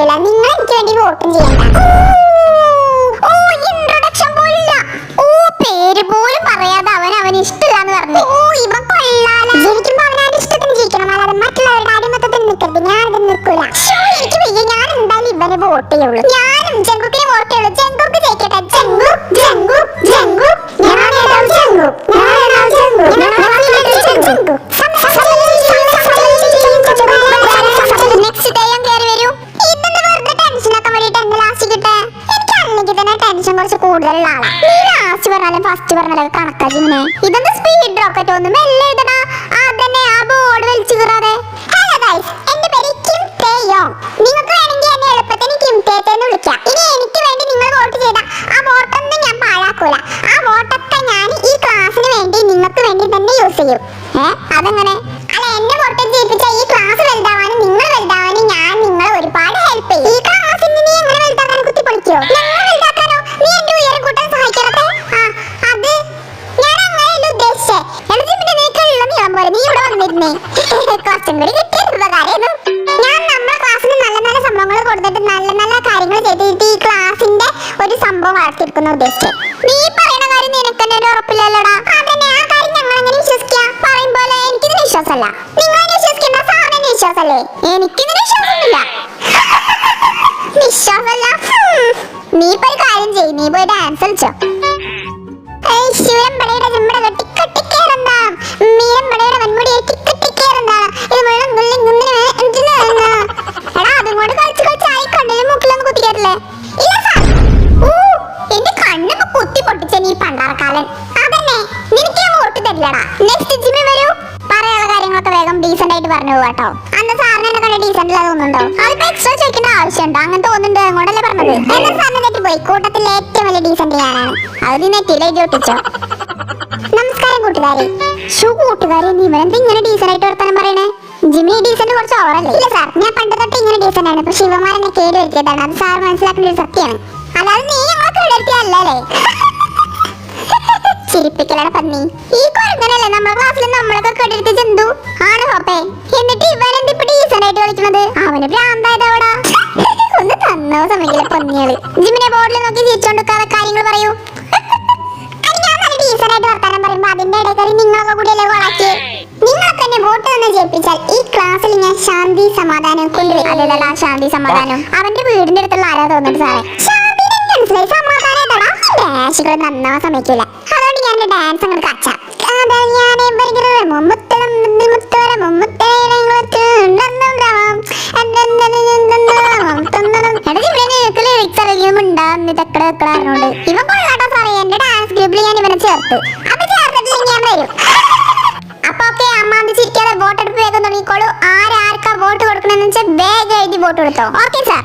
പറ്റില്ല നിങ്ങൾ എനിക്ക് വേണ്ടി വോട്ടും ചെയ്യണ്ട. ഓ ഇൻട്രൊഡക്ഷൻ പോലില്ല. ഓ പേര് പോലും പറയാതെ അവൻ അവൻ ഇഷ്ടമില്ലാന്ന് പറഞ്ഞു. ഓ ഇവൻ കൊള്ളാല. ജനിക്കുമ്പോ അവനാരുടെ ഇഷ്ടത്തിന് ജീവിക്കണം. അല്ലാതെ മറ്റുള്ളവരുടെ അടിമത്തത്തിന് നിൽക്കരുത് ഞാൻ അതിന് നിൽക്കൂല എനിക്ക് വയ്യ. ഞാൻ എന്തായാലും ഇവനെ വോട്ട് ചെയ്യുള്ളൂ. ഞാനും ജങ്കുക്കിനെ വോട്ട് ചെയ്യുള്ളൂ. ജങ്കുക്ക് ജയിക്കട്ടെ. ജങ്കു ജങ്കു ടെൻഷൻ കുറച്ച് കൂടുതലുള്ള ആളാണ് നീ ഫസ്റ്റ് പറഞ്ഞാലും കണക്കാ ഇതെന്ത് സ്പീഡ് റോക്കറ്റ് ഒന്നും മെല്ലെ എഴുതണ അതന്നെ ആ ബോർഡ് വലിച്ചു കയറാതെ ഹലോ നിങ്ങൾക്ക് എന്നെ എന്ന് വിളിക്കാം. ഇനി എനിക്ക് വേണ്ടി നിങ്ങൾ വോട്ട് ആ ഞാൻ പാഴാക്കൂല. ആ ഞാൻ ഈ ക്ലാസ്സിന് വേണ്ടി നിങ്ങൾക്ക് വേണ്ടി തന്നെ യൂസ് ചെയ്യും. ഏ? അതെങ്ങനെ? നീ ഇവിടെ വന്നിരുന്നേ കുറച്ചും കൂടി കിട്ടിയത് ഉപകാരമായിരുന്നു. ഞാൻ നമ്മുടെ ക്ലാസ്സിന് നല്ല നല്ല സംഭവങ്ങൾ കൊടുത്തിട്ട് നല്ല നല്ല കാര്യങ്ങൾ ചെയ്തിട്ട് ഈ ക്ലാസ്സിന്റെ ഒരു സംഭവം വളർത്തിയെടുക്കുന്ന ഉദ്ദേശിച്ചത് നീ പറയുന്ന കാര്യം നിനക്ക് തന്നെ ഒരു ആ കാര്യം ഞങ്ങൾ എങ്ങനെ വിശ്വസിക്കാം? പറയും പോലെ എനിക്കിതിന് വിശ്വാസമല്ല. നിങ്ങൾ വിശ്വസിക്കേണ്ട സാറിന് വിശ്വാസമല്ലേ? എനിക്കിതിന് വിശ്വാസമില്ല. വിശ്വാസമല്ല. നീ പോയി കാര്യം ചെയ്യ്. നീ പോയി ഡാൻസ് കളിച്ചോ. ആയിട്ട് പറഞ്ഞു പോവാട്ടോ അന്ന് സാറിന് എന്നെ കണ്ട ഡീസന്റ് തോന്നുന്നുണ്ടോ? അതിപ്പോ എക്സ്ട്രാ ചോദിക്കേണ്ട ആവശ്യമുണ്ടോ? അങ്ങനെ തോന്നുന്നുണ്ട് അങ്ങോട്ടല്ലേ പറഞ്ഞത്? എന്നെ സാറിന് തെറ്റി പോയി കൂട്ടത്തിൽ ഏറ്റവും വലിയ ഡീസന്റ് ഞാനാണ് അത് നെറ്റിയിൽ എഴുതി ഒട്ടിച്ചോ? നമസ്കാരം കൂട്ടുകാരെ. ഷൂ കൂട്ടുകാരെ നീ ഇവരെന്താ ഇങ്ങനെ ഡീസന്റ് ആയിട്ട് വർത്താനം പറയണേ? ജിമ്മി ഡീസന്റ് കുറച്ച് ഓവറല്ലേ ഇല്ല സാർ ഞാൻ പണ്ട് തൊട്ട് ഇങ്ങനെ ഡീസന്റ് ആണ്. പക്ഷെ എന്നെ കേട് വരുത്തിയതാണ്. അത് സാർ മനസ്സിലാക്കേണ്ട ഒരു സത്യമാണ്. അല്ലാതെ നീ ഞങ്ങളെ കേടെടുത്തിയല്ലേ ചിരിപ്പിക്കലാണ് പന്നി. ഈ കുരങ്ങനല്ലേ നമ്മുടെ ക്ലാസ്സിൽ നമ്മളൊക്കെ കേടെടുത്ത ജന്തു ആണ് ജിമ്മിനെ ബോർഡിൽ നോക്കി ചിരിച്ചോണ്ടിരിക്കാതെ കാര്യങ്ങൾ പറയൂ. ശാന്തി സമാധാനം കൊണ്ടുവരും. ശാന്തി സമാധാനം. അവന്റെ വീടിന്റെ അടുത്തുള്ള ആരാ സാറേ? മനസ്സിലായി. നന്നാ അതുകൊണ്ട് ഞാൻ ഡാൻസ് കച്ചാം. അതാ മുത്തരം ഇവൻ കൊള്ളാട്ടോ സാറേ. എന്റെ ഡാൻസ് ഗ്രൂപ്പിൽ ഞാൻ ഇവനെ ചേർത്ത്. അപ്പൊ ചേർത്തിട്ടില്ലെങ്കിൽ ഞാൻ വരും. അപ്പൊ ഓക്കെ അമ്മാന്തി ചിരിക്കാതെ വോട്ടെടുപ്പ് വേഗം തുടങ്ങിക്കോളൂ. ആരാർക്കാ വോട്ട് കൊടുക്കണമെന്ന് വെച്ചാൽ വേഗം എഴുതി വോട്ട് കൊടുത്തോ. Okay sir